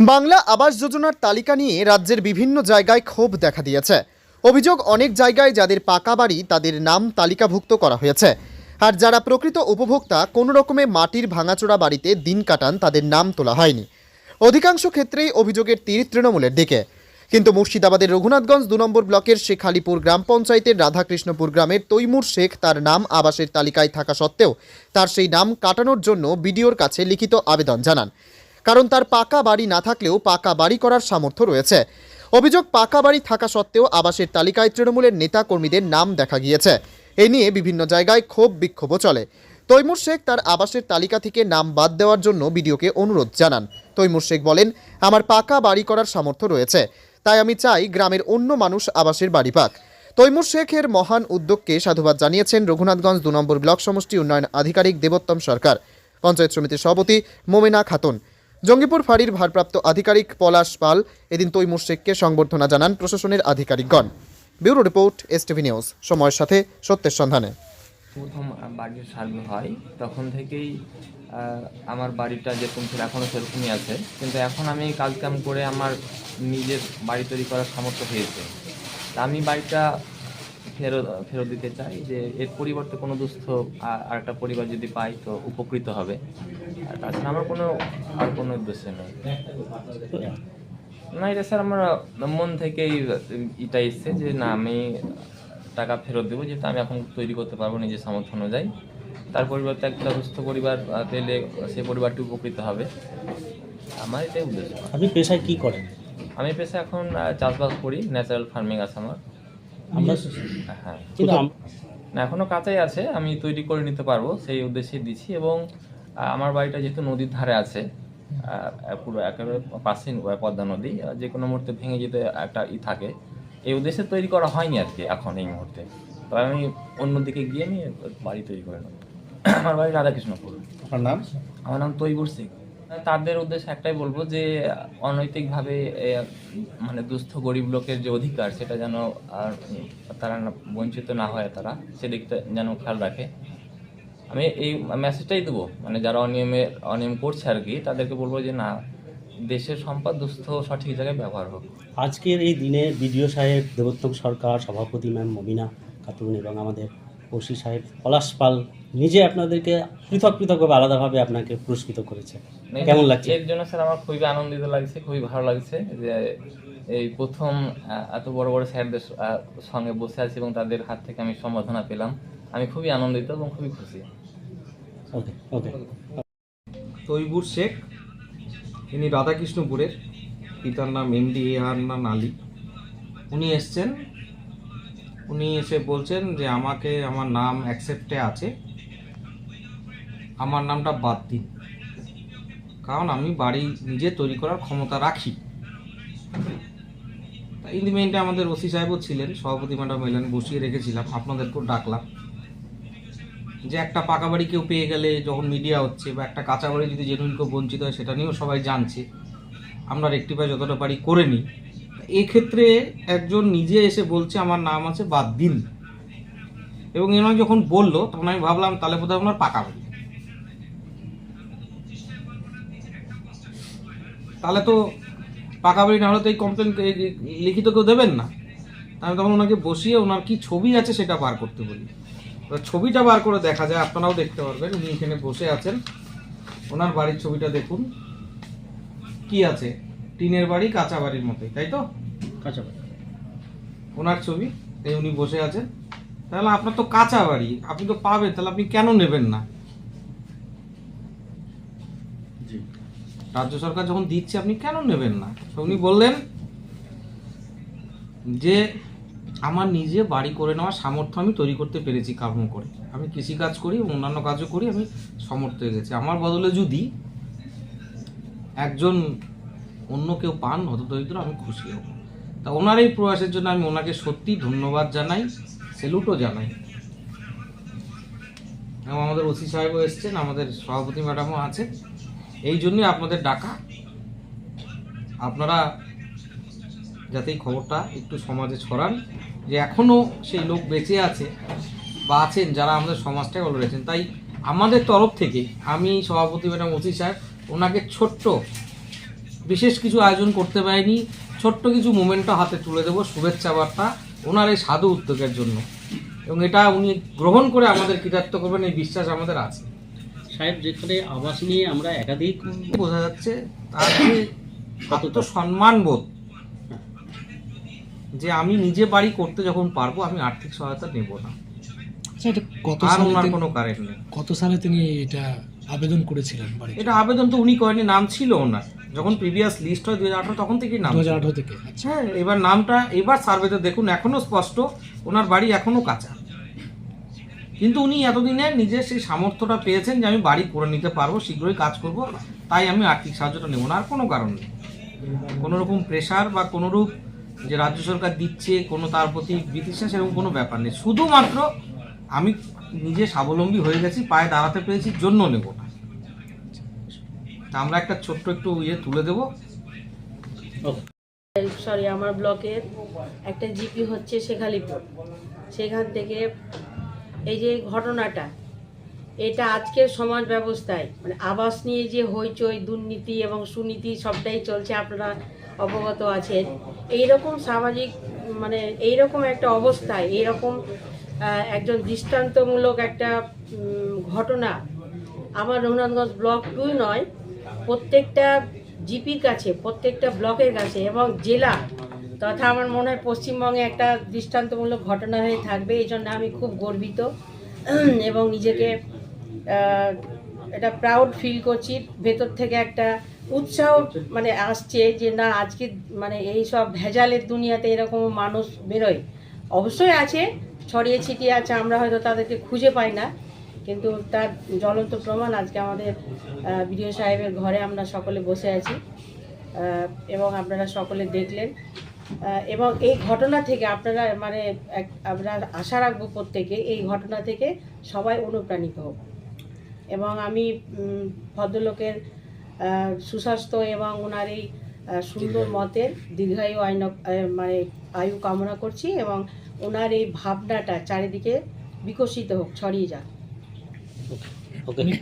বাংলা আবাস যোজনার তালিকা নিয়ে রাজ্যের বিভিন্ন জায়গায় ক্ষোভ দেখা দিয়েছে। অভিযোগ অনেক জায়গায় যাদের পাকা বাড়ি, তাদের নাম তালিকাভুক্ত করা হয়েছে। আর যারা প্রকৃত উপভোক্তা, কোনো রকমে মাটির ভাঙাচোরা বাড়িতে দিন কাটান, তাদের নাম তোলা হয়নি। অধিকাংশ ক্ষেত্রেই অভিযোগের তীর তৃণমূলের দিকে। কিন্তু মুর্শিদাবাদের রঘুনাথগঞ্জ দু নম্বর ব্লকের শেখ আলিপুর গ্রাম পঞ্চায়েতের রাধাকৃষ্ণপুর গ্রামের তৈমুর শেখ তার নাম আবাসের তালিকায় থাকা সত্ত্বেও তার সেই নাম কাটানোর জন্য বিডিওর কাছে লিখিত আবেদন জানান। কারণ তার পাকা বাড়ি না থাকলেও পাকা বাড়ি করার সামর্থ্য রয়েছে। অভিযোগ পাকা বাড়ি থাকা সত্ত্বেও আবাসের তালিকায় তৃণমূলের নেতা কর্মীদের নাম দেখা গিয়েছে। এ নিয়ে বিভিন্ন জায়গায় ক্ষোভ বিক্ষোভও চলে। তৈমুর শেখ তার আবাসের তালিকা থেকে নাম বাদ দেওয়ার জন্য বিডিওকে অনুরোধ জানান। তৈমুর শেখ বলেন, আমার পাকা বাড়ি করার সামর্থ্য রয়েছে, তাই আমি চাই গ্রামের অন্য মানুষ আবাসের বাড়ি পাক। তৈমুর শেখের মহান উদ্যোগকে সাধুবাদ জানিয়েছেন রঘুনাথগঞ্জ দু নম্বর ব্লক সমষ্টি উন্নয়ন আধিকারিক দেবোত্তম সরকার। পঞ্চায়েত সমিতির সভাপতি মোমেনা খাতুন। জঙ্গিপুর ফাঁড়ির ভারপ্রাপ্ত আধিকারিক পলাশ পাল এদিন তৈমুর শেখকে সংবর্ধনা জানান প্রশাসনের আধিকারিকগণ। Bureau report S STV news, সময়ের সাথে সত্যের সন্ধানে। প্রথম বাড়ির সার্ভে হয়। তখন থেকেই আমার বাড়িটা যেরকম ছিল এখনও সেরকমই আছে। কিন্তু এখন আমি কাজ কাম করে আমার নিজের বাড়ি তৈরি করার সামর্থ্য হয়েছে। আমি বাড়িটা ফেরত ফেরত দিতে চাই যে এর পরিবর্তে কোনো দুস্থ আর একটা পরিবার যদি পাই তো উপকৃত হবে। আর তাছাড়া আমার কোনো আর কোনো উদ্দেশ্য নেই। না এটা স্যার আমার মন থেকেই এটা এসছে যে না আমি টাকা ফেরত দেবো যেহেতু আমি এখন তৈরি করতে পারব নিজের সামর্থ্য অনুযায়ী। তার পরিবর্তে একটা সুস্থ পরিবার পেলে সে পরিবারটি উপকৃত হবে। আমার এটাই উদ্দেশ্য। আপনি পেশায় কী করেন? আমি পেশা এখন চাষবাস করি ন্যাচারাল ফার্মিং আছে আমার। আমরা হ্যাঁ কিন্তু না এখনও কাঁচাই আছে আমি তৈরি করে নিতে পারব সেই উদ্দেশ্যে দিচ্ছি। এবং আমার বাড়িটা যেহেতু নদীর ধারে আছে পুরো একেবারে পাশে পদ্মা নদী যে কোনো মুহূর্তে ভেঙে যেতে একটা ই থাকে। এই উদ্দেশ্যে তৈরি করা হয়নি আর কি এখন এই মুহূর্তে। তবে আমি অন্যদিকে গিয়ে আমি বাড়ি তৈরি করে নেব। আমার বাড়ি রাধাকৃষ্ণপুর। আপনার নাম? আমার নাম তৈবুর শেখ তাদের উদ্দেশ্যে একটাই বলব যে, অনৈতিকভাবে মানে দুস্থ গরিব লোকের যে অধিকার, সেটা যেন আর তারা বঞ্চিত না হয় তারা, সেদিকটা যেন খেয়াল রাখে। আমি এই মেসেজটাই দেবো। মানে যারা অনিয়মে, অনিয়ম করছে আর কি, তাদেরকে বলব যে, না, দেশের সম্পদ দুস্থ সঠিক জায়গায় ব্যবহার হোক। আজকের এই দিনে বিডিও সাহেব, দেবোত্তম সরকার, সভাপতি ম্যাম মবিনা খাতুন এবং আমাদের ওসি সাহেব পলাশ পাল নিজে আপনাদেরকে পৃথক পৃথকভাবে আলাদাভাবে আপনাকে পুরস্কৃত করেছে। কেমন লাগছে? এর জন্য স্যার আমার খুবই আনন্দিত লাগছে খুবই ভালো লাগছে যে এই প্রথম এত বড় বড় স্যারদের সঙ্গে বসে আছি এবং তাদের হাত থেকে আমি সম্বোধনা পেলাম। আমি খুবই আনন্দিত এবং খুবই খুশি। ওকে ওকে। তৈবুর শেখ ইনি রাধাকৃষ্ণপুরের পিতার নাম এমডি এ আর নাম আলী। উনি এসছেন উনি এসে বলছেন যে আমাকে আমার নাম অ্যাকসেপ্টে আছে। আমার নামটা বাদ দিন কারণ আমি বাড়ি নিজে তৈরি করার ক্ষমতা রাখি। ইন দি আমাদের ওসি সাহেবও ছিলেন, সভাপতি ম্যাডাম এলেন, বসিয়ে রেখেছিলাম, আপনাদেরকেও ডাকলাম। যে একটা পাকা বাড়ি কেউ পেয়ে গেলে যখন মিডিয়া হচ্ছে বা একটা কাঁচা বাড়ি যদি জেনুইন কেউ বঞ্চিত হয়, সেটা নিয়েও সবাই জানছে। আমরা রেক্টিফাই যতটা পারি করে নিই। এক্ষেত্রে একজন নিজে এসে বলছে, আমার নাম আছে বাদ দিন এবং এনার যখন বলল, তখন আমি ভাবলাম, তাহলে বোধহয় আপনার পাকা বাড়ি। তাহলে তো পাকা বাড়ি না হলে তো এই কমপ্লেন লিখিত কেউ দেবেন না। আমি তখন ওনাকে বসিয়ে ওনার কি ছবি আছে সেটা বার করতে বলি। ছবিটা বার করে দেখা যায় আপনারাও দেখতে পারবেন উনি এখানে বসে আছেন। ওনার বাড়ির ছবিটা দেখুন। কি আছে? টিনের বাড়ি কাঁচা বাড়ির মতোই তাই তো? আচ্ছা ওনার ছবি এই উনি বসে আছেন। তাহলে আপনার তো কাঁচা বাড়ি আপনি তো পাবেন তাহলে আপনি কেন নেবেন না? রাজ্য সরকার যখন দিচ্ছে, আপনি কেন নেবেন না? উনি বললেন যে, আমার নিজে বাড়ি করে নেওয়ার সামর্থ্য আমি তৈরি করতে পেরেছি কর্ম করে। আমি কৃষিকাজ করি অন্যান্য কাজও করি, আমি সমর্থ হয়ে গেছি। আমার বদলে যদি একজন অন্য কেউ পান, হতদরিদ্র, আমি খুশি হব। তা ওনার এই প্রয়াসের জন্য আমি ওনাকে সত্যি ধন্যবাদ জানাই, সেলুটও জানাই। এবং আমাদের ওসি সাহেবও এসছেন, আমাদের সভাপতি ম্যাডামও আছে এই জন্যই আপনাদের ডাকা। আপনারা যাতে এই খবরটা একটু সমাজে ছড়ান যে এখনও সেই লোক বেঁচে আছে বা আছেন যারা আমাদের সমাজটাকে ভালো রয়েছেন তাই আমাদের তরফ থেকে আমি সভাপতি ম্যাডাম অতি সাহেব ওনাকে ছোট্ট বিশেষ কিছু আয়োজন করতে পারিনি, ছোট্ট কিছু মোমেন্টও হাতে তুলে দেবো, শুভেচ্ছা বার্তা ওনার এই সাধু উদ্যোগের জন্য। এবং এটা উনি গ্রহণ করে আমাদের কৃতার্থ করবেন, এই বিশ্বাস আমাদের আছে। সাহেব যেখানে আবাস নিয়ে আমরা একাধিক বোঝা যাচ্ছে তার যে কত সম্মান বোধ যে আমি নিজে বাড়ি করতে যখন পারব আমি আর্থিক সহায়তা নেব না। আচ্ছা কত সালে তিনি- কোনো কারেন্ট নেই। কত সালে তিনি এটা আবেদন করেছিলেন বাড়ি এটা আবেদন তো উনি করেনি নাম ছিল ওনার। যখন প্রিভিয়াস লিস্ট হয় দুই হাজার আঠারো তখন থেকেই নাম দু হাজার আঠারো থেকে আচ্ছা। হ্যাঁ এবার নামটা এবার সার্ভেতে দেখুন এখনও স্পষ্ট ওনার বাড়ি এখনও কাঁচা। কিন্তু উনি এতদিনে নিজের সেই সামর্থ্যটা পেয়েছেন যে আমি বাড়ি করে নিতে পারব, শীঘ্রই কাজ করব, তাই আমি আর্থিক সাহায্যটা নেব না, আর কোনো কারণ নেই। কোনো রকম প্রেশার বা কোনোরূপ যে রাজ্য সরকার দিচ্ছে, কোনো তার প্রতি বিতৃষ্ণা, সেরকম কোনো ব্যাপার নেই। শুধুমাত্র আমি নিজে স্বাবলম্বী হয়ে গেছি, পায়ে দাঁড়াতে পেরেছি, জন্য নেব না। তা আমরা একটা ছোট্ট একটু ইয়ে তুলে দেবো। সরি আমার ব্লকের একটা জিপি হচ্ছে শেখালিপুর। সেখান থেকে এই যে ঘটনাটা, এটা আজকের সমাজ ব্যবস্থায় মানে আবাস নিয়ে যে হইচই, দুর্নীতি এবং সুনীতি সবটাই চলছে, আপনারা অবগত আছেন। এই রকম সামাজিক মানে এই রকম একটা অবস্থায়, এইরকম একজন দৃষ্টান্তমূলক একটা ঘটনা আমার রঘুনাথগঞ্জ ব্লক টুই নয়, প্রত্যেকটা জিপির কাছে, প্রত্যেকটা ব্লকের কাছে এবং জেলা তথা আমার মনে হয় পশ্চিমবঙ্গে একটা দৃষ্টান্তমূলক ঘটনা হয়ে থাকবে, এই জন্য আমি খুব গর্বিত। এবং নিজেকে এটা প্রাউড ফিল করছি। ভেতর থেকে একটা উৎসাহ মানে আসছে যে না, আজকে মানে এই সব ভেজালের দুনিয়াতে এরকম মানুষ বেরোয়। অবশ্যই আছে, ছড়িয়ে ছিটিয়ে আছে, আমরা হয়তো তাদেরকে খুঁজে পাই না। কিন্তু তার জ্বলন্ত প্রমাণ আজকে আমাদের বিডিও সাহেবের ঘরে আমরা সকলে বসে আছি এবং আপনারা সকলে দেখলেন। এবং এই ঘটনা থেকে আপনারা মানে এক- আমরা আশা রাখব প্রত্যেকে এই ঘটনা থেকে সবাই অনুপ্রাণিত হোক। এবং আমি ভদ্রলোকের সুস্বাস্থ্য এবং ওনার এই সুন্দর মতের দীর্ঘায়ু আইন মানে আয়ু কামনা করছি এবং ওনার এই ভাবনাটা চারিদিকে বিকশিত হোক ছড়িয়ে যাক। ওকে